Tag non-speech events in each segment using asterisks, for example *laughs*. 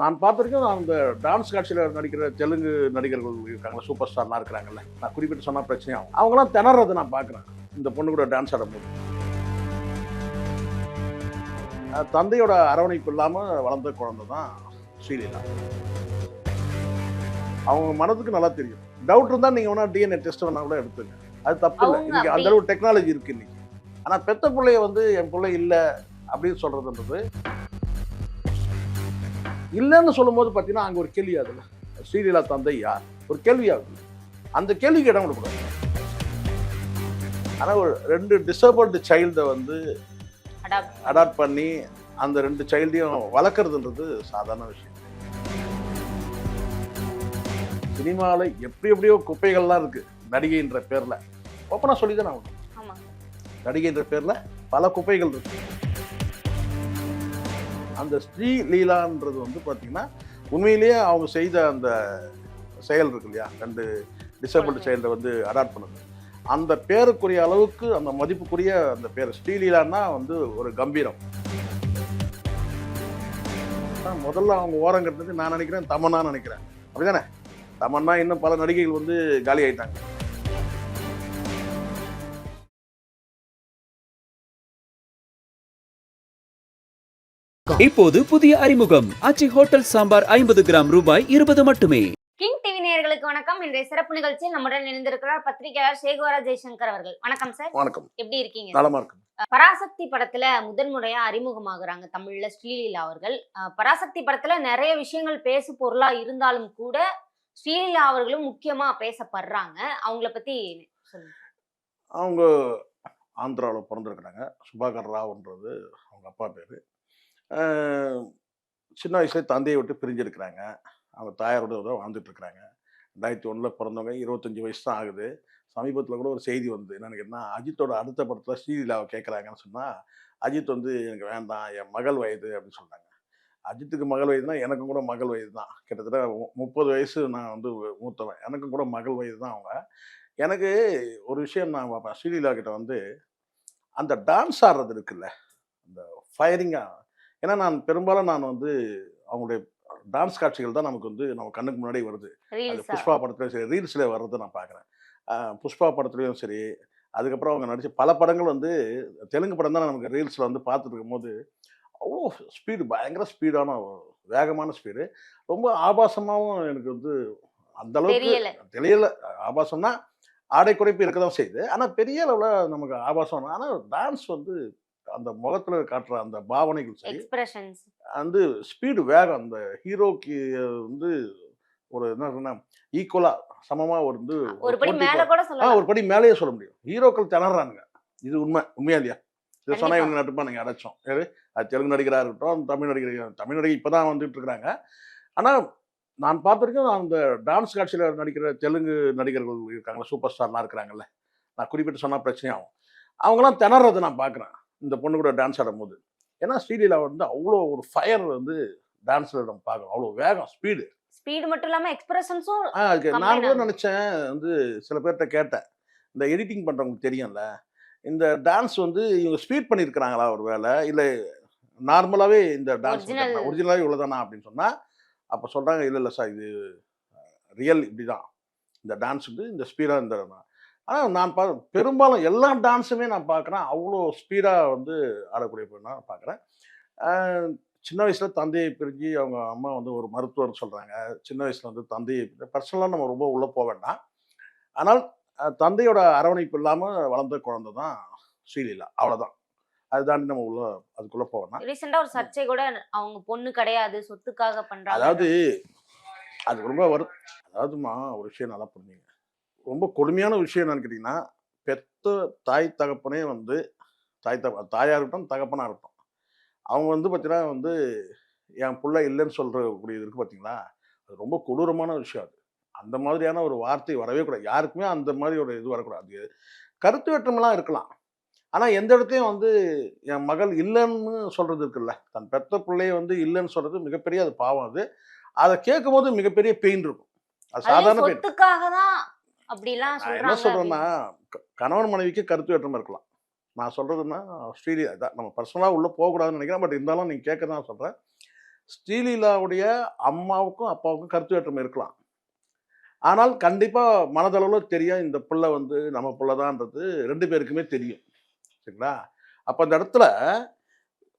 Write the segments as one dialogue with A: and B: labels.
A: நான் பார்த்த வரைக்கும் நான் அந்த டான்ஸ் காட்சியில் நடிக்கிற தெலுங்கு நடிகர்கள் இருக்காங்களா சூப்பர் ஸ்டார்லாம் இருக்கிறாங்கல்ல. நான் குறிப்பிட்டு சொன்னால் பிரச்சனையாகும் அவங்களாம் திணறதை நான் பார்க்குறேன். இந்த பொண்ணு கூட டான்ஸ் ஆடும்போது தந்தையோட அரவணைப்பு இல்லாமல் வளர்ந்த குழந்தை தான் ஸ்ரீலீலா. அவங்க மனதுக்கு நல்லா தெரியும். டவுட் இருந்தால் நீங்கள் வேணா டிஎன்ஏ டெஸ்ட் வேணா கூட எடுத்துங்க. அது தப்பு இல்லை. இன்னைக்கு அந்த அளவு டெக்னாலஜி இருக்கு இன்னைக்கு. ஆனால் பெத்த பிள்ளைய வந்து என் பிள்ளை இல்லை அப்படின்னு சொல்றதுன்றது இல்லைன்னு சொல்லும்போது பார்த்தீங்கன்னா அங்கே ஒரு கேள்வி ஆகுதுல்ல ஸ்ரீலீலா தந்தை யார்? ஒரு கேள்வி ஆகுது அந்த கேள்விக்கு இடம் கொடுக்கூடாது ஆனால் ஒரு ரெண்டு டிசேபிள்டு சைல்டை வந்து
B: அடாப்ட்
A: பண்ணி அந்த ரெண்டு சைல்டையும் வளர்க்குறதுன்றது சாதாரண விஷயம். சினிமாவில் எப்படி எப்படியோ குப்பைகள்லாம் இருக்கு நடிகைன்ற பேர்ல. ஓப்பனாக சொல்லி தான் ஆகணும் நடிகைன்ற பேர்ல பல குப்பைகள் இருக்கு. அந்த ஸ்ரீ லீலான்றது வந்து பார்த்தீங்கன்னா உண்மையிலேயே அவங்க செய்த அந்த செயல் இருக்கு இல்லையா? ரெண்டு டிசேபிள்டு சைல்டை வந்து அடாப்ட் பண்ணது. அந்த பேருக்குரிய அளவுக்கு அந்த மதிப்புக்குரிய அந்த பேர் ஸ்ரீலீலான்னா வந்து ஒரு கம்பீரம். முதல்ல அவங்க ஓரம் கட்டினது நான் நினைக்கிறேன் தமன்னா நினைக்கிறேன். அப்படிதானே? தமன்னா இன்னும் பல நடிகைகள் வந்து காலி ஆயிட்டாங்க.
C: இப்போது புதிய அறிமுகம். ஆச்சி ஹோட்டல் சாம்பார் ஐம்பது கிராம் ரூபாய் இருபது மட்டுமே.
B: கிங் டிவி நேயர்களுக்கு வணக்கம். இன்றைய சிறப்பு நிகழ்ச்சியில் நம்முடன் இணைந்திருக்கிறார் பத்திரிகையாளர் சேகுவரா ஜெய்சங்கர் அவர்கள். வணக்கம் சார்.
A: வணக்கம்.
B: எப்படி இருக்கீங்க?
A: நலமா இருக்கு
B: பராசக்தி படத்துல முதன் முறையா அறிமுகமாகுறாங்க தமிழ்ல ஸ்ரீலீலா அவர்கள். பராசக்தி படத்துல நிறைய விஷயங்கள் பேசு பொருளா இருந்தாலும் கூட ஸ்ரீலீலா அவர்களும் முக்கியமா பேசப்படுறாங்க. அவங்கள பத்தி சொல்லுங்க.
A: அவங்க ஆந்திராவில் பிறந்திருக்கிறாங்க. சுபாகர் ராவ்ன்றது அவங்க அப்பா பேர். சின்ன வயசுல தந்தையை விட்டு பிரிஞ்சிருக்கிறாங்க. அவங்க தாயாரோட தான் வாழ்ந்துட்டு இருக்கிறாங்க ரெண்டாயிரத்தி ஒன்றில் பிறந்தவங்க இருபத்தஞ்சி வயசு தான் ஆகுது. சமீபத்தில் கூட ஒரு செய்தி வந்து என்னன்னு கேட்டால் அஜித்தோட அடுத்த படத்தில் ஸ்ரீலீலாவை கேட்குறாங்கன்னு சொன்னால் அஜித் வந்து எனக்கு வேண்டாம் என் மகள் வயது அப்படின்னு சொன்னாங்க அஜித்துக்கு மகள் வயதுனா எனக்கும் கூட மகள் வயது தான். கிட்டத்தட்ட மு- முப்பது வயசு நான் வந்து மூத்தவன். எனக்கும் கூட மகள் வயது தான் அவங்க. எனக்கு ஒரு விஷயம் நான் பார்ப்பேன் ஸ்ரீலீலா கிட்ட வந்து அந்த டான்ஸ் ஆடுறது இருக்குல்ல அந்த ஃபயரிங்காக ஏன்னா நான் பெரும்பாலும் நான் வந்து அவங்களுடைய டான்ஸ் காட்சிகள் தான் நமக்கு வந்து நம்ம கண்ணுக்கு முன்னாடி வருது. அது புஷ்பா படத்துலையும் சரி ரீல்ஸில் வர்றதை நான் பார்க்குறேன். புஷ்பா படத்துலையும் சரி அதுக்கப்புறம் அவங்க நடிச்ச பல படங்கள் வந்து தெலுங்கு படம் தான் நமக்கு ரீல்ஸில் வந்து பார்த்துட்டு இருக்கும்போது அவ்வளோ ஸ்பீடு பயங்கர ஸ்பீடான வேகமான ஸ்பீடு ரொம்ப ஆபாசமாகவும் எனக்கு வந்து அந்த அளவுக்கு.
B: தெரியல.
A: ஆபாசம்னா ஆடை குறைப்பு இருக்க தான் செய்யுது. ஆனால் பெரிய அளவில் நமக்கு ஆபாசம். ஆனால் டான்ஸ் வந்து அந்த முகத்தில் காட்டுற அந்த பாவனைகள் சரி வந்து ஸ்பீடு வேகம் அந்த ஹீரோக்கு வந்து ஒரு என்ன சொன்னா ஈக்குவலா சமமா ஒரு வந்து
B: ஒரு படி
A: மேலேயே சொல்ல முடியும். ஹீரோக்கள் திணறானுங்க. இது உண்மை உண்மையா இல்லையா? இது சொன்னா. இவங்க நட்டுப்பானுங்க அடைச்சோம். அது தெலுங்கு நடிகரா இருக்கட்டும் தமிழ் நடிகர் தமிழ் நடிகை இப்பதான் வந்துட்டு இருக்கிறாங்க ஆனா நான் பார்த்த வரைக்கும் அந்த டான்ஸ் காட்சியில நடிக்கிற தெலுங்கு நடிகர்கள் இருக்காங்களா சூப்பர் ஸ்டார்லாம் இருக்கிறாங்கல்ல நான் குறிப்பிட்டு சொன்னா பிரச்சனையாகும். அவங்களாம் திணறதை நான் பார்க்குறேன். இந்த பொண்ணு கூட டான்ஸ் ஆடும்போது. ஏன்னா ஸ்ரீலீலா வந்து அவ்வளோ ஒரு ஃபயர் வந்து டான்ஸில் நம்ம பார்க்கணும். அவ்வளோ வேகம் ஸ்பீடு
B: ஸ்பீடு மட்டும் இல்லாம எக்ஸ்பிரஷன்ஸும்
A: நான் கூட. நினச்சேன் வந்து சில பேர்கிட்ட கேட்டேன். இந்த எடிட்டிங் பண்ணுறவங்களுக்கு தெரியும்ல இந்த டான்ஸ் வந்து இவங்க ஸ்பீட் பண்ணியிருக்கிறாங்களா ஒரு வேலை இல்லை நார்மலாகவே இந்த டான்ஸ். ஒரிஜினலாகவே இவ்வளோதானா அப்படின்னு சொன்னால் அப்போ சொல்கிறாங்க இல்லை இல்லை சார் இது ரியல் இப்படி தான் இந்த டான்ஸ் வந்து இந்த ஸ்பீடாக இந்த ஆனால் நான் பா பெரும்பாலும் எல்லா டான்ஸுமே நான் பார்க்குறேன் அவ்வளோ ஸ்பீடாக வந்து ஆடக்கூடிய பொண்ணா நான் பார்க்குறேன் சின்ன வயசில் தந்தையை பிரிஞ்சு அவங்க அம்மா வந்து ஒரு மருத்துவர் சொல்கிறாங்க சின்ன வயசில் வந்து தந்தையை பர்சனலாக நம்ம ரொம்ப உள்ளே போக வேண்டாம். ஆனால் தந்தையோட அரவணைப்பு இல்லாமல் வளர்ந்த குழந்தை தான் ஸ்ரீலீலா. அவ்வளோதான் அது தாண்டி நம்ம உள்ள அதுக்குள்ளே போவேன்னா
B: ரீசெண்டா ஒரு சர்ச்சை கூட அவங்க பொண்ணு கிடையாது சொத்துக்காக பண்றாங்க.
A: அதாவது அது ரொம்ப வரு அதாவதுமா ஒரு விஷயம் நல்லா புரிஞ்சுங்க. ரொம்ப கொடுமையான விஷயம் என்னன்னு கேட்டிங்கன்னா பெத்த தாய் தகப்பனே வந்து தாய் தக தாயாக இருக்கட்டும் தகப்பனாக இருக்கட்டும். அவங்க வந்து பார்த்தீங்கன்னா வந்து என் புள்ள இல்லைன்னு சொல்கிறக்கூடியது இருக்குது பார்த்தீங்களா அது ரொம்ப கொடூரமான விஷயம் அது. அந்த மாதிரியான ஒரு வார்த்தை வரவே கூடாது. யாருக்குமே அந்த மாதிரி ஒரு இது வரக்கூடாது. கருத்து வேற்றுமைலாம் இருக்கலாம். ஆனால் எந்த இடத்தையும் வந்து என் மகள் இல்லைன்னு சொல்கிறது இருக்குல்ல தன் பெத்த பிள்ளைய வந்து இல்லைன்னு சொல்கிறது மிகப்பெரிய அது பாவம் அது. அதை கேட்கும் போது மிகப்பெரிய பெயின் இருக்கும். அது சாதாரண பெயின்.
B: அப்படிலாம்
A: என்ன சொல்றேன்னா கணவன் மனைவிக்கு கருத்து வேற்றுமை இருக்கலாம். நான் சொல்றதுன்னா ஸ்ரீலி அதான் நம்ம பர்சனலாக உள்ள போகக்கூடாதுன்னு நினைக்கிறேன். பட் இருந்தாலும் நீங்க கேட்க தான் சொல்றேன். ஸ்ரீலீலாவுடைய அம்மாவுக்கும் அப்பாவுக்கும் கருத்து வேற்றுமை இருக்கலாம். ஆனால் கண்டிப்பாக மனதளவில் தெரியும் இந்த பிள்ளை வந்து நம்ம பிள்ளை தான்ன்றது ரெண்டு பேருக்குமே தெரியும். சரிங்களா? அப்போ அந்த இடத்துல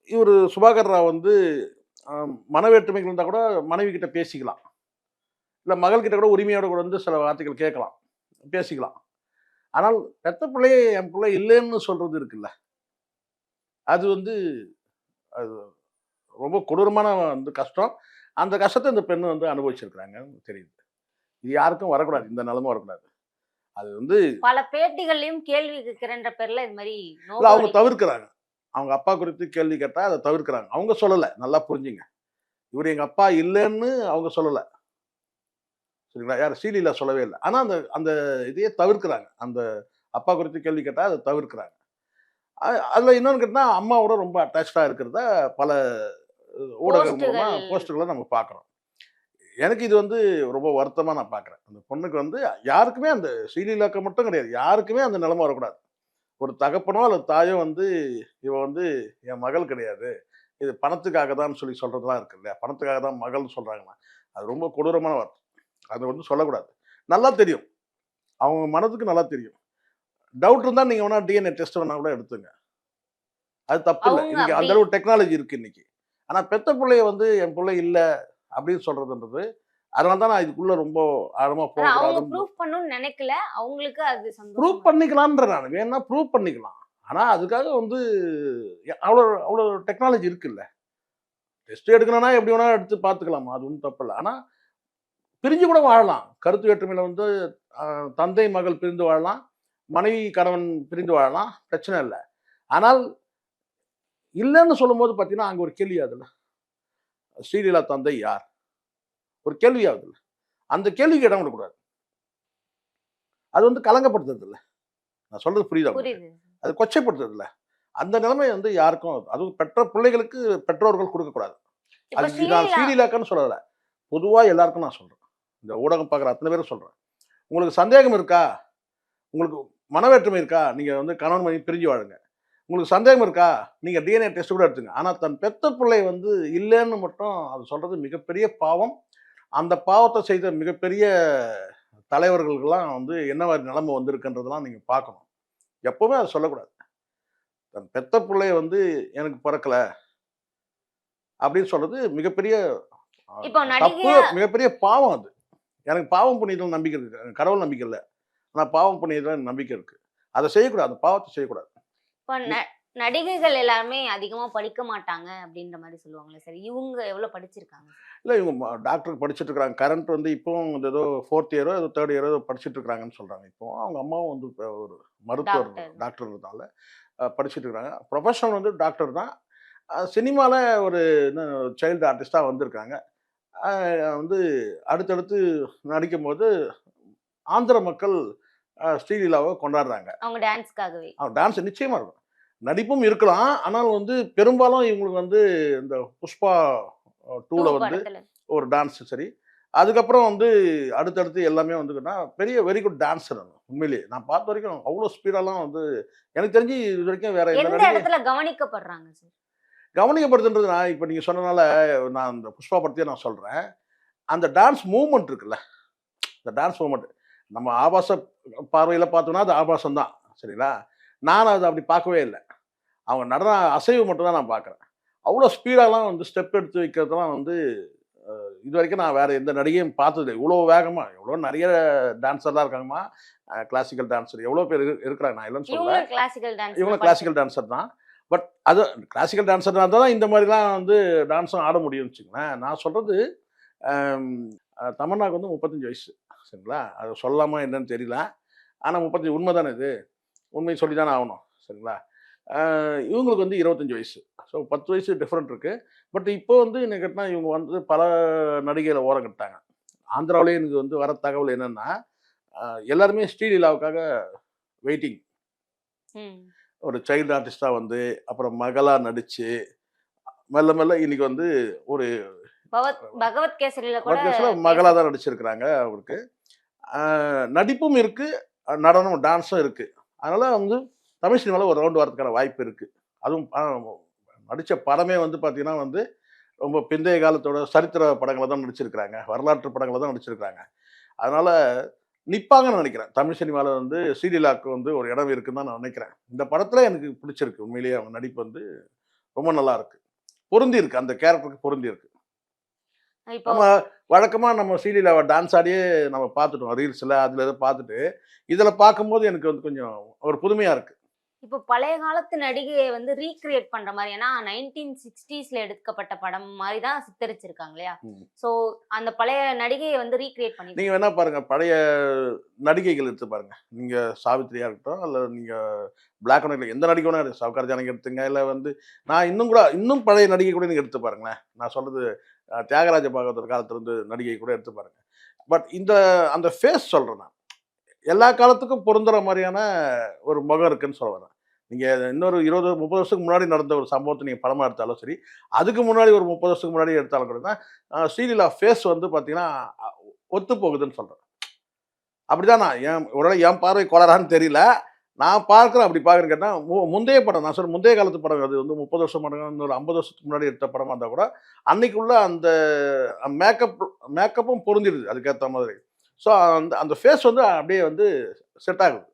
A: இவர் சுபாகர் ராவ் வந்து மனவேற்றுமைகள் இருந்தால் கூட மனைவி கிட்ட பேசிக்கலாம். இல்லை மகள்கிட்ட கூட உரிமையோட கூட வந்து சில வார்த்தைகள் கேட்கலாம். பேசிக்கலாம். ஆனால் பெத்த பிள்ளையை என் பிள்ளை இல்லைன்னு சொல்றது இருக்குல்ல. அது வந்து அது ரொம்ப கொடூரமான வந்து கஷ்டம். அந்த கஷ்டத்தை இந்த பெண் வந்து அனுபவிச்சிருக்கிறாங்கன்னு தெரியுது. இது யாருக்கும் வரக்கூடாது. இந்த நிலைமை வரக்கூடாது. அது வந்து
B: பல பேட்டிகள்லயும் கேள்வி கேட்கிறன்ற பேர்ல இது மாதிரி
A: இல்ல அவங்க தவிர்க்கிறாங்க. அவங்க அப்பா குறித்து கேள்வி கேட்டா அதை தவிர்க்கிறாங்க. அவங்க சொல்லல. நல்லா புரிஞ்சுங்க. இவர் எங்க அப்பா இல்லைன்னு அவங்க சொல்லல. சரிங்களா? யார் ஸ்ரீலீலா சொல்லவே இல்லை. ஆனா அந்த அந்த இதையே தவிர்க்கிறாங்க. அந்த அப்பா குறித்து கேள்வி கேட்டா அதை தவிர்க்கிறாங்க. அதுல இன்னொன்னு கேட்டா அம்மாவோட ரொம்ப அட்டாச்சா இருக்கிறத பல அஹ், ஊடகங்கள் மூலமா
B: போஸ்ட்டுகள்.
A: நம்ம பார்க்குறோம். எனக்கு இது வந்து ரொம்ப வருத்தமா நான் பார்க்குறேன். அந்த பொண்ணுக்கு வந்து யாருக்குமே அந்த ஸ்ரீலீலாக்கு மட்டும் கிடையாது. யாருக்குமே அந்த நிலைமை வரக்கூடாது. ஒரு தகப்பனோ அல்லது தாயோ வந்து இவ வந்து என் மகள் கிடையாது. இது பணத்துக்காக தான் சொல்லி சொல்றதுலாம் இருக்கு இல்லையா? பணத்துக்காக தான் மகள்னு சொல்றாங்கன்னா அது ரொம்ப கொடூரமான வார்த்தை. அது வந்து சொல்லக்கூடாது. நல்லா தெரியும். அவங்க மனதுக்கு நல்லா தெரியும். டவுட் இருந்தா நீங்க வேணா டிஎன்ஏ டெஸ்ட் வேணா கூட எடுத்துங்க. அது தப்பு இல்லை. இன்னைக்கு அந்த அளவு டெக்னாலஜி இருக்கு இன்னைக்கு. ஆனா பெத்த பிள்ளைய வந்து என் பிள்ளை இல்லை அப்படின்னு சொல்றதுன்றது அதனால தான் நான் இதுக்குள்ள ரொம்ப ஆழமா போகக்கூடாதுன்னு
B: ப்ரூஃப் பண்ணணும்னு நினைக்கல. அவங்களுக்கு அது சந்தோஷம்
A: பண்ணிக்கலான்ற நான். வேணா ப்ரூவ் பண்ணிக்கலாம். ஆனா அதுக்காக வந்து அவ்வளோ அவ்வளோ டெக்னாலஜி இருக்குல்ல. டெஸ்ட் எடுக்கணும்னா எப்படி வேணா எடுத்து பார்த்துக்கலாம். அது ஒன்றும் தப்பு இல்லை. ஆனா பிரிஞ்சு கூட வாழலாம். கருத்து வேற்றுமையில வந்து தந்தை மகள் பிரிந்து வாழலாம். மனைவி கணவன் பிரிந்து வாழலாம். பிரச்சனை இல்லை. ஆனால் இல்லைன்னு சொல்லும்போது பார்த்தீங்கன்னா அங்கே ஒரு கேள்வி ஆகுதுல்ல ஸ்ரீலீலா தந்தை யார்? ஒரு கேள்வி ஆகுதுல்ல அந்த கேள்விக்கு இடம் விடக்கூடாது. அது வந்து கலங்கப்படுத்துறது இல்லை நான் சொல்றது புரியுதா அது கொச்சைப்படுத்துறது இல்ல அந்த நிலைமை வந்து யாருக்கும் அதுவும் பெற்ற பிள்ளைகளுக்கு பெற்றோர்கள் கொடுக்கக்கூடாது. அது நான்
B: ஸ்ரீலீலா
A: ஸ்ரீலீலாக்கான்னு சொல்லல. பொதுவா எல்லாருக்கும் நான் சொல்றேன். இந்த ஊடகம் பார்க்குற அத்தனை பேரும் சொல்றேன். உங்களுக்கு சந்தேகம் இருக்கா? உங்களுக்கு மனவேற்றுமை இருக்கா? நீங்க வந்து கணவன் மனைவி பிரிஞ்சு வாழுங்க. உங்களுக்கு சந்தேகம் இருக்கா? நீங்க டிஎன்ஏ டெஸ்ட் கூட எடுத்துங்க. ஆனா தன் பெத்த பிள்ளை வந்து இல்லைன்னு மட்டும் அது சொல்றது மிகப்பெரிய பாவம். அந்த பாவத்தை செய்த மிகப்பெரிய தலைவர்களுக்கெல்லாம் வந்து என்ன மாதிரி நிலைமை வந்திருக்குன்றதெல்லாம் நீங்க பார்க்கணும். எப்பவுமே அதை சொல்லக்கூடாது. தன் பெத்த பிள்ளைய வந்து எனக்கு பிறக்கல அப்படின்னு சொல்றது மிகப்பெரிய தப்பு மிகப்பெரிய பாவம் அது. எனக்கு பாவம் புண்ணியத்தில் நம்பிக்கை இருக்கு. எனக்கு கடவுள் நம்பிக்கை இல்லை. ஆனா பாவம் புண்ணியத்தில் நம்பிக்கை இருக்கு. அதை செய்யக்கூடாது. அந்த பாவத்தை செய்யக்கூடாது.
B: இப்ப ந- நடிகைகள் எல்லாருமே அதிகமா படிக்க மாட்டாங்க அப்படின்ற மாதிரி சொல்லுவாங்களே சார். இவங்க எவ்வளவு படிச்சிருக்காங்க
A: இல்லை இவங்க டாக்டருக்கு படிச்சுட்டு இருக்காங்க. கரண்ட் வந்து இப்போவும் வந்து ஏதோ ஃபோர்த் இயரோ ஏதோ தேர்ட் இயரோ படிச்சுட்டு இருக்காங்கன்னு சொல்றாங்க. இப்போ அவங்க அம்மாவும் வந்து இப்ப ஒரு மருத்துவர். டாக்டர்ன்றதால அஹ், படிச்சுட்டு இருக்காங்க. ப்ரொஃபஷனல் வந்து டாக்டர் தான். சினிமாவில் ஒரு சைல்டு ஆர்டிஸ்டாக வந்திருக்காங்க. வந்து அடுத்தடுத்து நடிக்கும்போது ஆந்திர மக்கள் ஸ்ரீலீலாவை கொண்டாடுறாங்க.
B: அவங்க டான்ஸ்க்காகவே.
A: அவன் டான்ஸ் நிச்சயமா இருக்கும். நடிப்பும் இருக்கலாம். ஆனால் வந்து பெரும்பாலும் இவங்களுக்கு வந்து இந்த புஷ்பா டூல
B: Two
A: வந்து ஒரு டான்ஸ் சரி. அதுக்கப்புறம் வந்து அடுத்தடுத்து எல்லாமே வந்துக்கிட்டா பெரிய வெரி குட் டான்ஸர் உண்மையிலேயே. நான் பார்த்த வரைக்கும் அவ்வளோ ஸ்பீடெல்லாம் வந்து எனக்கு தெரிஞ்சு இது வரைக்கும் வேற எந்த
B: இடத்துல கவனிக்கப்படுறாங்க சார்
A: கவனிக்கப்படுதுன்றது நான் இப்போ நீங்கள் சொன்னனால நான் இந்த புஷ்பா படத்தையே நான் சொல்கிறேன் அந்த டான்ஸ் மூவ்மெண்ட் இருக்குல்ல இந்த டான்ஸ் மூவ்மெண்ட் நம்ம ஆபாச பார்வையில் பார்த்தோம்னா அது ஆபாசம் தான் சரிங்களா? நான் அதை அப்படி பார்க்கவே இல்லை. அவங்க நடன அசைவு மட்டும் தான் நான் பார்க்குறேன். அவ்வளோ ஸ்பீடாலாம் வந்து ஸ்டெப் எடுத்து வைக்கிறதுலாம் வந்து இது வரைக்கும் நான் வேற எந்த நடிகையும் பார்த்தது இவ்வளோ வேகமாக எவ்வளோ நிறைய டான்ஸர்லாம் இருக்காங்கம்மா. கிளாசிக்கல் டான்ஸர் எவ்வளோ பேர் இரு- இருக்கிறாங்க நான் இல்லைன்னு சொல்ல
B: இவங்க கிளாசிக்கல் டான்ஸ்
A: இவங்க கிளாசிக்கல் டான்சர் தான். பட் அது கிளாசிக்கல் டான்சர் தான் இந்த மாதிரிலாம் வந்து டான்ஸும் ஆட முடியும்னு வச்சுங்களேன் நான் சொல்கிறது தமன்னாக்கு வந்து முப்பத்தஞ்சு வயசு சரிங்களா? அதை சொல்லாமா என்னன்னு தெரியல. ஆனால் முப்பத்தஞ்சு உண்மை தானே இது? உண்மை சொல்லி தானே ஆகணும் சரிங்களா? இவங்களுக்கு வந்து இருபத்தஞ்சி வயசு. ஸோ பத்து வயசு டிஃப்ரெண்ட் இருக்குது பட் இப்போ வந்து என்ன கேட்டால் இவங்க வந்து பல நடிகைகளை ஓரம் கட்டாங்க ஆந்திராவிலே எனக்கு வந்து வர தகவல் என்னென்னா எல்லாருமே ஸ்ரீலீலாவுக்காக வெயிட்டிங் ஒரு சைல்டு ஆர்டிஸ்டாக வந்து அப்புறம் மகளாக நடித்து மெல்ல மெல்ல இன்னைக்கு வந்து ஒரு
B: பகவத் கேசரியில
A: மகளாக தான் நடிச்சிருக்கிறாங்க அவருக்கு. நடிப்பும் இருக்குது நடனம் டான்ஸும் இருக்குது அதனால் வந்து தமிழ் சினிமாவில் ஒரு ரவுண்டு வரதுக்கான வாய்ப்பு இருக்குது அதுவும் நடித்த படமே வந்து பார்த்திங்கன்னா வந்து ரொம்ப பிந்தைய காலத்தோட சரித்திர படங்களை தான் நடிச்சிருக்கிறாங்க. வரலாற்று படங்களை தான் நடிச்சிருக்கிறாங்க. அதனால நிப்பாங்கன்னு நினைக்கிறேன். தமிழ் சினிமாவில் வந்து ஸ்ரீலீலாவுக்கு வந்து ஒரு இடம் இருக்குன்னு தான் நான் நினைக்கிறேன். இந்த படத்தில் எனக்கு பிடிச்சிருக்கு. உண்மையிலேயே அவங்க நடிப்பு வந்து ரொம்ப நல்லா இருக்கு. பொருந்தி இருக்கு. அந்த கேரக்டருக்கு பொருந்தி இருக்கு. நம்ம வழக்கமாக நம்ம ஸ்ரீலீலாவை டான்ஸ் ஆடியே நம்ம பார்த்துட்டோம். ரீல்ஸில் அதில் இதை பார்த்துட்டு இதில் பார்க்கும்போது எனக்கு வந்து கொஞ்சம் ஒரு புதுமையாக இருக்கு.
B: இப்போ பழைய காலத்து நடிகையை வந்து ரீக்ரியேட் பண்ற மாதிரி ஏன்னா நைன்டீன் சிக்ஸ்டீஸ்ல எடுக்கப்பட்ட படம் மாதிரி தான் சித்தரிச்சிருக்காங்க இல்லையா. சோ அந்த பழைய நடிகையை வந்து ரீக்ரியேட் பண்ணி
A: நீங்கள் வேணா பாருங்க பழைய நடிகைகள் எடுத்து பாருங்க. நீங்கள் சாவித்திரியா இருக்கட்டும் இல்லை நீங்கள் பிளாக் அண்ட் எந்த நடிகை வேணா சவுகார் ஜானகி எடுத்துங்க இல்லை வந்து நான் இன்னும் கூட இன்னும் பழைய நடிகை கூட நீங்கள் எடுத்து பாருங்களேன். நான் சொல்றது தியாகராஜ பாகவதர் காலத்திலிருந்து நடிகை கூட எடுத்து பாருங்க. பட் இந்த அந்த ஃபேஸ் சொல்கிறேன் நான். எல்லா காலத்துக்கும் பொருந்துற மாதிரியான ஒரு முகம் இருக்குன்னு சொல்ல வரேன். நீங்கள் இன்னொரு இருபது முப்பது வருஷத்துக்கு முன்னாடி நடந்த ஒரு சம்பவத்தை நீங்கள் படமாக எடுத்தாலும் சரி அதுக்கு முன்னாடி ஒரு முப்பது வருஷத்துக்கு முன்னாடி எடுத்தாலும் கூட தான் ஸ்ரீலீலா ஃபேஸ் வந்து பார்த்தீங்கன்னா ஒத்து போகுதுன்னு சொல்கிறேன் அப்படிதான்? நான் என் உடனே என் பார்வை கோளாறான்னு தெரியல. நான் பார்க்குறேன் அப்படி பார்க்குறேன்னு கேட்டால் மு முந்தைய படம் நான் சொல்ல முந்தைய காலத்து படம் அது வந்து முப்பது வருஷம் படம் இன்னொரு ஐம்பது வருஷத்துக்கு முன்னாடி எடுத்த படமாக இருந்தால் கூட அன்னைக்குள்ள அந்த மேக்கப் மேக்கப்பும் பொருந்திடுது அதுக்கேற்ற மாதிரி. ஸோ அந்த அந்த ஃபேஸ் வந்து அப்படியே வந்து செட் ஆகுது.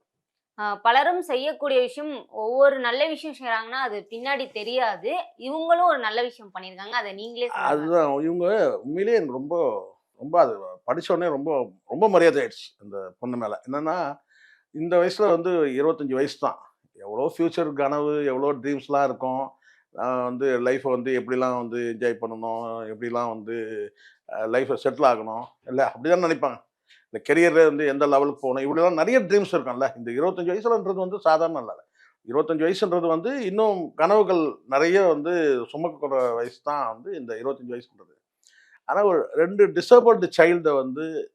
B: பலரும் செய்யக்கூடிய விஷயம் ஒவ்வொரு நல்ல விஷயம் செய்றாங்கன்னா அது பின்னாடி தெரியாது. இவங்களும் ஒரு நல்ல விஷயம் பண்ணியிருக்காங்க. அதை நீங்களே.
A: அதுதான். இவங்க உண்மையிலேயே எனக்கு ரொம்ப ரொம்ப அது படிச்ச உடனே ரொம்ப ரொம்ப மரியாதை ஆயிடுச்சு அந்த பொண்ணு மேலே. என்னன்னா இந்த வயசில் வந்து இருபத்தஞ்சி வயசு தான். எவ்வளோ ஃப்யூச்சர் கனவு எவ்வளோ ட்ரீம்ஸ்லாம் இருக்கும். வந்து லைஃப்பை வந்து எப்படிலாம் வந்து என்ஜாய் பண்ணணும் எப்படிலாம் வந்து லைஃப்பை செட்டில் ஆகணும். இல்லை அப்படி தான் நினைப்பாங்க. இந்த கெரியரில் வந்து எந்த லெவலுக்கு போகணும்? இப்படிலாம் நிறைய ட்ரீம்ஸ் இருக்கும்ல. இந்த இருபத்தஞ்சி வயசுலன்றது வந்து சாதாரண இல்லை. இருபத்தஞ்சி வயசுன்றது வந்து இன்னும் கனவுகள் நிறைய வந்து சுமக்கக்கூடிய வயசு தான் வந்து இந்த இருபத்தஞ்சி வயசுன்றது. ஆனால் ஒரு ரெண்டு டிசபிள்டு சைல்டை வந்து.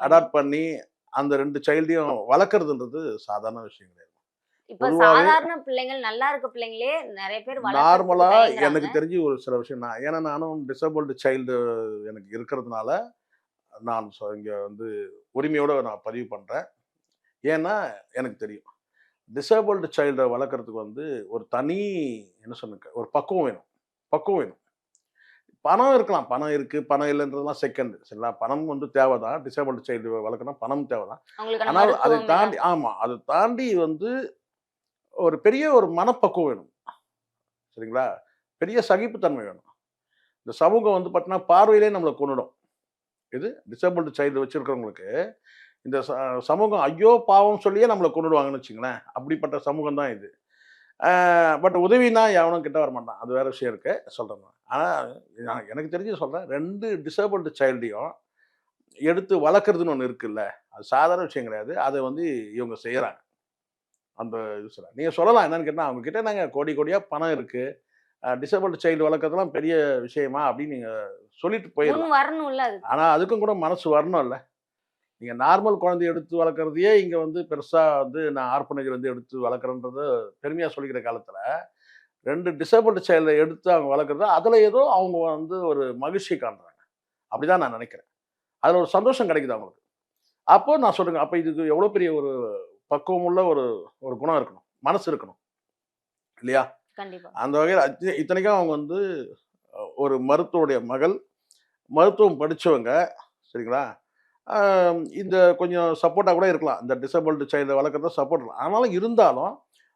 A: அடாப்ட் பண்ணி. அந்த ரெண்டு சைல்டையும் வளர்க்குறதுன்றது சாதாரண விஷயம் கிடையாது.
B: இப்ப
A: பொதுவாவே-
B: சாதாரண பிள்ளைங்கள் நல்லா இருக்க பிள்ளைங்களே நிறைய பேர்
A: நார்மலா. எனக்கு தெரிஞ்சு ஒரு சில விஷயம் நான் ஏன்னா நானும் டிசபிள்டு சைல்டு எனக்கு இருக்கிறதுனால நான் சொ- இங்க வந்து உரிமையோட நான் பதிவு பண்றேன். ஏன்னா எனக்கு தெரியும். டிசபிள்டு சைல்டை வளர்க்குறதுக்கு வந்து ஒரு தனி என்ன சொன்ன ஒரு பக்குவம் வேணும். பக்குவம் வேணும். பணம் இருக்கலாம். பணம் இருக்கு. பணம் இல்லைன்றதுலாம் செகண்ட் சரிங்களா? பணம் வந்து தேவை தான் டிசபிள்டு சைல்டு வளர்க்கணும் பணம் தேவை தான்
B: அவங்களுக்கான
A: ஆனால் அதை தாண்டி ஆமா அதை தாண்டி வந்து ஒரு பெரிய ஒரு மனப்பக்குவம் வேணும். சரிங்களா? பெரிய சகிப்புத்தன்மை வேணும். இந்த சமூகம் வந்து பார்த்தீங்கன்னா பார்வையிலே நம்மளை கொண்டுடும் இது டிசபிள்டு சைல்டு வச்சுருக்கிறவங்களுக்கு இந்த ச- சமூகம் ஐயோ பாவம் சொல்லியே நம்மளை கொண்டுடுவாங்கன்னு வச்சுங்களேன். அப்படிப்பட்ட சமூகம் தான் இது பட் உதவினா எவனும் கிட்ட வர மாட்டான் அது வேறு விஷயம் இருக்கு. சொல்கிறேன் ஆனால் எனக்கு தெரிஞ்சு சொல்கிறேன் ரெண்டு டிசபிள்டு சைல்டையும் எடுத்து வளர்க்குறதுன்னு ஒன்று இருக்குல்ல அது சாதாரண விஷயம் கிடையாது. அதை வந்து இவங்க செய்கிறாங்க அந்த இது நீங்கள் சொல்லலாம் என்னென்னு கேட்டால் அவங்கக்கிட்ட நாங்கள் கோடி கோடியாக பணம் இருக்குது டிசபிள்டு சைல்டு வளர்க்குறதுலாம் பெரிய விஷயமா அப்படின்னு நீங்கள் சொல்லிட்டு போயிடலாம்.
B: முன் வரணும்ல
A: ஆனால் அதுக்கும் கூட மனசு வரணும்ல. நீங்கள் நார்மல் குழந்தைய எடுத்து வளர்க்குறதையே இங்கே வந்து பெருசாக வந்து நான் ஆர்ப்பனேஜ் வந்து எடுத்து வளர்க்குறேன்றது பெருமையாக சொல்லிக்கிற காலத்தில் ரெண்டு டிசபிள்டு சைல்டை எடுத்து அவங்க வளர்க்குறது அதில் ஏதோ அவங்க வந்து ஒரு மகிழ்ச்சி காண்றாங்க. அப்படிதான் நான் நினைக்கிறேன். அதில் ஒரு சந்தோஷம் கிடைக்குது அவங்களுக்கு. அப்போ நான் சொல்லுங்க அப்போ இதுக்கு எவ்வளோ பெரிய ஒரு பக்குவமுள்ள ஒரு ஒரு குணம் இருக்கணும். மனசு இருக்கணும். இல்லையா?
B: கண்டிப்பா.
A: அந்த வகையில் இத்தனைக்கும் அவங்க வந்து ஒரு மருத்துவருடைய மகள் மருத்துவம் படித்தவங்க சரிங்களா? இந்த கொஞ்சம் சப்போர்ட்டாக கூட இருக்கலாம். இந்த டிசபிள்டு சைல்டை வளர்க்குறத சப்போர்ட் ஆனாலும் இருந்தாலும்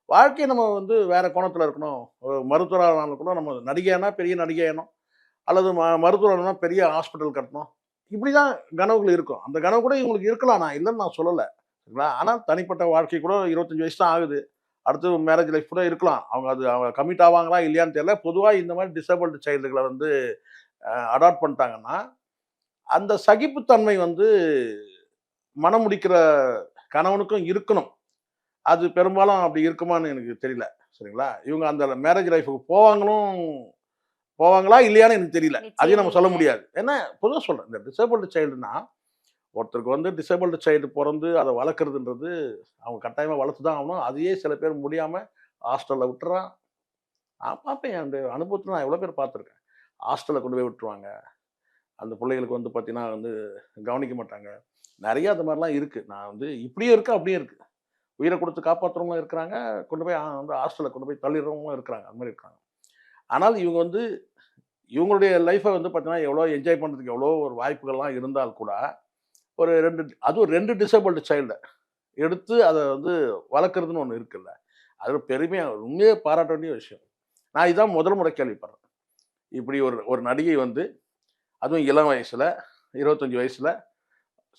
A: வாழ்க்கையை நம்ம வந்து வேறு கோணத்தில் இருக்கணும். ஒரு மருத்துவரானாலும் கூட நம்ம நடிகைனா பெரிய நடிகையணும் அல்லது ம மருத்துவரானா பெரிய ஹாஸ்பிட்டல் கட்டணும். இப்படி தான் கனவுகள் இருக்கும். அந்த கனவு கூட இவங்களுக்கு இருக்கலாம். நான் இல்லைன்னு நான் சொல்லலை. சரிங்களா? ஆனால் தனிப்பட்ட வாழ்க்கை கூட இருபத்தஞ்சி வயசு தான் ஆகுது. அடுத்து மேரேஜ் லைஃப் கூட இருக்கலாம். அவங்க அது அவங்க கமிட் ஆவாங்களா இல்லையான்னு தெரியல. பொதுவாக இந்த மாதிரி டிசபிள்டு சைல்டுகளை வந்து அடாப்ட் பண்ணிட்டாங்கன்னா அந்த சகிப்புத்தன்மை வந்து மனம் முடிக்கிற கணவனுக்கும் இருக்கணும். அது பெரும்பாலும் அப்படி இருக்குமான்னு எனக்கு தெரியல. சரிங்களா? இவங்க அந்த மேரேஜ் லைஃபுக்கு போவாங்களும் போவாங்களா இல்லையான்னு எனக்கு தெரியல. அதையும் நம்ம சொல்ல முடியாது. ஏன்னா பொதுவாக சொல்கிறேன் இந்த டிசபிள்டு சைல்டுனா ஒருத்தருக்கு வந்து டிசபிள்டு சைல்டு பிறந்து அதை வளர்க்குறதுன்றது அவங்க கட்டாயமாக வளர்த்து தான் ஆகணும். அதையே சில பேர் முடியாமல் ஹாஸ்டலில் விட்டுறான். நான் பார்ப்பேன். அந்த அனுபவத்தில் நான் எவ்வளோ பேர் பார்த்துருக்கேன். ஹாஸ்டலில் கொண்டு போய் விட்டுருவாங்க. அந்த பிள்ளைகளுக்கு வந்து பார்த்தீங்கன்னா வந்து கவனிக்க மாட்டாங்க. நிறையா அந்த மாதிரிலாம் இருக்குது நான் வந்து இப்படியும் இருக்குது அப்படியும் இருக்குது உயிரை கொடுத்து காப்பாற்றுறவங்களும் இருக்கிறாங்க. கொண்டு போய் வந்து ஹாஸ்டலில் கொண்டு போய் தள்ளிடுறவங்களும் இருக்கிறாங்க. அந்த மாதிரி இருக்காங்க. ஆனால் இவங்க வந்து இவங்களுடைய லைஃப்பை வந்து பார்த்தீங்கன்னா எவ்வளோ என்ஜாய் பண்ணுறதுக்கு எவ்வளோ ஒரு வாய்ப்புகள்லாம் இருந்தால் கூட ஒரு ரெண்டு அதுவும் ரெண்டு டிசபிள்டு சைல்டை எடுத்து அதை வந்து வளர்க்குறதுன்னு ஒன்று இருக்குல்ல. அது பெருமையாக உண்மையே பாராட்ட வேண்டிய விஷயம். நான் இதான் முதல் முறை கேள்விப்படுறேன். இப்படி ஒரு ஒரு நடிகை வந்து அதுவும் இளம் வயசில் இருபத்தஞ்சி வயசில்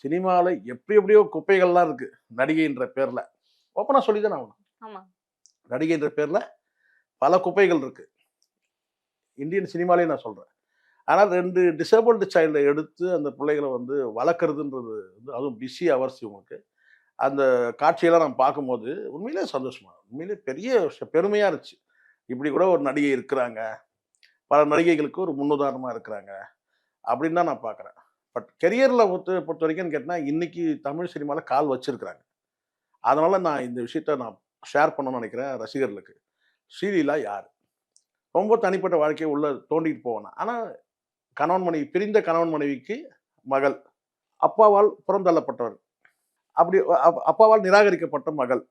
A: சினிமாவில் எப்படி எப்படியோ குப்பைகள்லாம் இருக்குது நடிகைன்ற பேரில். ஓப்பனாக சொல்லி தான் ஆகணும் நடிகைன்ற பேரில் பல குப்பைகள் இருக்கு. இந்தியன் சினிமாலே நான் சொல்கிறேன் ஆனால் ரெண்டு டிசேபிள்டு சைல்டை எடுத்து அந்த பிள்ளைகளை வந்து வளர்க்குறதுன்றது வந்து அதுவும் பிஸி அவர்ஸ் இவங்களுக்கு. அந்த காட்சியெல்லாம் நான் பார்க்கும்போது உண்மையிலே சந்தோஷமா உண்மையிலே பெரிய பெருமையாக இருந்துச்சு. இப்படி கூட ஒரு நடிகை இருக்கிறாங்க. பல நடிகைகளுக்கு ஒரு முன்னுதாரணமாக இருக்கிறாங்க. அப்படின்னு தான் நான் பார்க்குறேன். பட் கெரியரில் பொறுத்த பொறுத்த வரைக்கும் கேட்டால் இன்றைக்கி தமிழ் சினிமாவில் கால் வச்சுருக்குறாங்க. அதனால் நான் இந்த விஷயத்த நான் ஷேர் பண்ணணும்னு நினைக்கிறேன் ரசிகர்களுக்கு. ஸ்ரீலீலா யார்? ரொம்ப தனிப்பட்ட வாழ்க்கையை உள்ள தோண்டிட்டு போவேன். ஆனால் கணவன் மனைவி பிரிந்த கணவன் மனைவிக்கு மகள். அப்பாவால் புறந்தள்ளப்பட்டவர். அப்படி அப்பாவால் நிராகரிக்கப்பட்ட மகள்.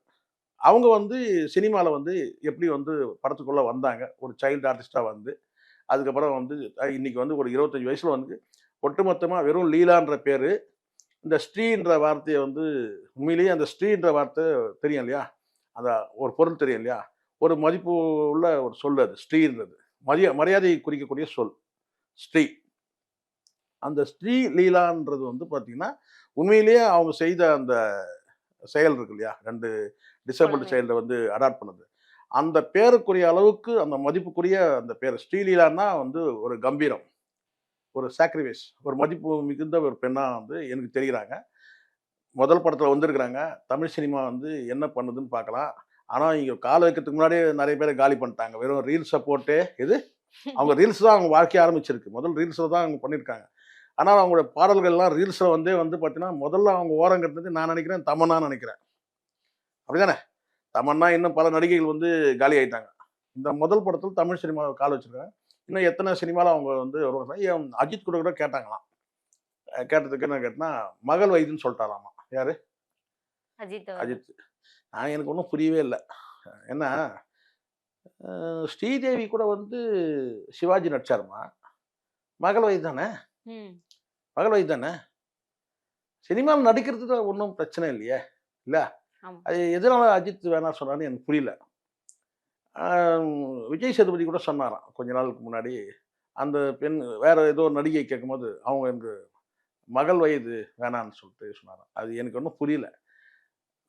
A: அவங்க வந்து சினிமாவில் வந்து எப்படி வந்து படத்துக்குள்ளே வந்தாங்க. ஒரு சைல்டு ஆர்டிஸ்டாக வந்து. அதுக்கப்புறம் வந்து இன்றைக்கி இன்னைக்கு வந்து ஒரு இருபத்தஞ்சி வயசில் வந்து ஒட்டுமொத்தமாக வெறும் லீலான்ற பேர். இந்த ஸ்ரீன்ற வார்த்தையை வந்து உண்மையிலேயே அந்த ஸ்ரீன்ற வார்த்தை தெரியும் இல்லையா? அந்த ஒரு பொருள் தெரியும் இல்லையா? ஒரு மதிப்பு உள்ள ஒரு சொல் அது. ஸ்ரீன்றது. மரியா மரியாதையை குறிக்கக்கூடிய சொல். ஸ்ரீ. அந்த ஸ்ரீ லீலான்றது வந்து பார்த்தீங்கன்னா உண்மையிலேயே அவங்க செய்த அந்த செயல் இருக்கு இல்லையா? ரெண்டு
B: குழந்தை.
A: சைல்டை வந்து அடாப்ட் பண்ணது. அந்த பேருக்குரிய அளவுக்கு அந்த மதிப்புக்குரிய அந்த பேர் ஸ்ரீலீலான்னா வந்து ஒரு கம்பீரம். ஒரு சாக்ரிஃபைஸ். ஒரு மதிப்பு மிகுந்த ஒரு பெண்ணாக வந்து எனக்கு தெரிகிறாங்க முதல் படத்தில் வந்திருக்கிறாங்க. தமிழ் சினிமா வந்து என்ன பண்ணுதுன்னு பார்க்கலாம் ஆனால் இங்கே கால வைக்கிறதுக்கு முன்னாடியே நிறைய பேரை காலி பண்ணிட்டாங்க. வெறும் ரீல்ஸை போட்டு இது அவங்க *laughs* ரீல்ஸ் தான் அவங்க வாழ்க்கைய ஆரம்பிச்சிருக்கு. முதல் ரீல்ஸில் தான் அவங்க பண்ணியிருக்காங்க ஆனால் அவங்களோட பாடல்கள்லாம் ரீல்ஸில் வந்தே வந்து பார்த்தீங்கன்னா முதல்ல அவங்க ஓரம் கட்டுறது நான் நினைக்கிறேன் தமன்னா நினைக்கிறேன். அப்படிதானே? தமன்னா இன்னும் பல நடிகைகள் வந்து காலி ஆயிட்டாங்க. இந்த முதல் படத்தில் தமிழ் சினிமாவை கால் வச்சிருக்காங்க. இன்னும் எத்தனை சினிமாவில் அவங்க வந்து வருவாங்க அஜித் கூட கூட கேட்டாங்களாம். கேட்டதுக்கு என்ன கேட்டனா மகள் வயதுன்னு சொல்லிட்டாராமா. யாரு?
B: அஜித்
A: அஜித். நான் எனக்கு ஒன்றும் புரியவே இல்லை. என்ன? ஸ்ரீதேவி கூட வந்து சிவாஜி நடிச்சாருமா? மகள் வயது தானே? மகள் வயது தானே? சினிமாவில் நடிக்கிறதுல ஒன்றும் பிரச்சனை இல்லையே இல்லை. அது எதனால அஜித் வேணாம் சொன்னான்னு எனக்கு புரியல. விஜய் சேதுபதி கூட சொன்னாராம் கொஞ்ச நாளுக்கு முன்னாடி. அந்த பெண் வேற ஏதோ ஒரு நடிகை கேட்கும்போது அவங்க எனக்கு மகள் வயது வேணான்னு சொல்லிட்டு சொன்னாராம். அது எனக்கு ஒன்றும் புரியல.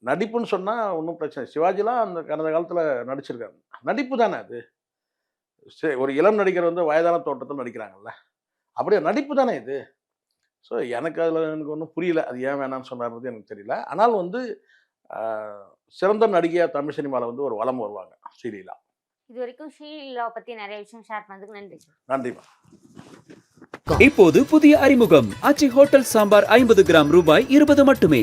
A: நடிப்புன்னு சொன்னால் ஒன்றும் பிரச்சனை இல்லை. சிவாஜிலாம் அந்த கடந்த காலத்தில் நடிச்சிருக்காங்க நடிப்பு தானே அது? சரி ஒரு இளம் நடிகர் வந்து வயதான தோட்டத்தில் நடிக்கிறாங்கல்ல. அப்படியே நடிப்பு தானே இது? ஸோ எனக்கு அதில் எனக்கு ஒன்றும் புரியல. அது ஏன் வேணாம்னு சொன்னார்ன்றது எனக்கு தெரியல. ஆனால் வந்து சிறந்த நடிகையாக தமிழ் சினிமாவில் வந்து ஒரு வளம் வருவாங்க ஸ்ரீலீலா
B: இது வரைக்கும் ஸ்ரீலீலாவை பத்தி நிறைய விஷயம் ஷேர் பண்ணதுக்கு நன்றி
A: நன்றிமா
C: இப்போது புதிய அறிமுகம். ஆச்சி ஹோட்டல் சாம்பார் ஐம்பது கிராம் ரூபாய் இருபது மட்டுமே.